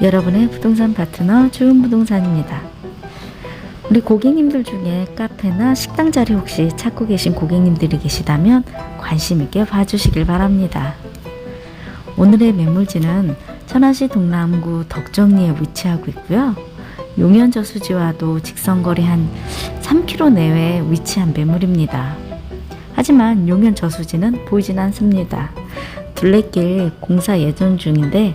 여러분의 부동산 파트너 좋은 부동산입니다. 우리 고객님들 중에 카페나 식당 자리 혹시 찾고 계신 고객님들이 계시다면 관심 있게 봐주시길 바랍니다. 오늘의 매물지는 천안시 동남구 덕정리에 위치하고 있고요. 용현 저수지와도 직선거리 한 3km 내외에 위치한 매물입니다. 하지만 용현 저수지는 보이진 않습니다. 둘레길 공사 예정 중인데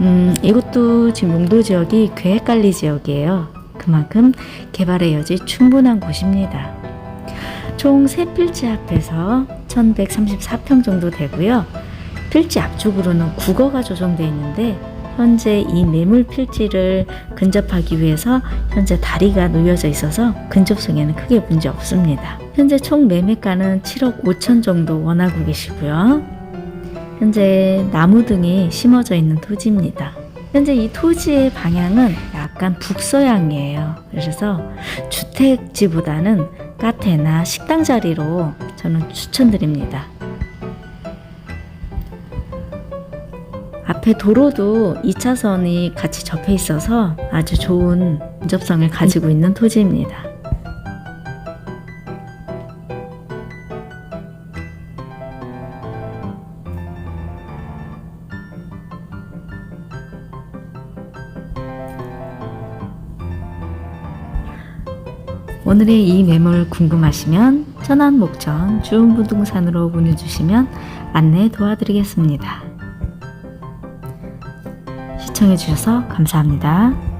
음, 이것도 지금 용도 지역이 계획 관리 지역이에요. 그만큼 개발의 여지 충분한 곳입니다. 총세 필지 앞에서 1134평 정도 되고요. 필지 앞쪽으로는 국어가 조성되어 있는데 현재 이 매물 필지를 근접하기 위해서 현재 다리가 놓여져 있어서 근접성에는 크게 문제 없습니다. 현재 총 매매가는 7억 5천 정도 원하고 계시고요. 현재 나무 등이 심어져 있는 토지입니다. 현재 이 토지의 방향은 약간 북서향이에요. 그래서 주택지보다는 카페나 식당 자리로 저는 추천드립니다. 앞에 도로도 2차선이 같이 접해 있어서 아주 좋은 접성을 가지고 있는 토지입니다. 오늘의 이 매물 궁금하시면 천안 목천 주은 부동산으로 문의 주시면 안내 도와드리겠습니다. 시청해 주셔서 감사합니다.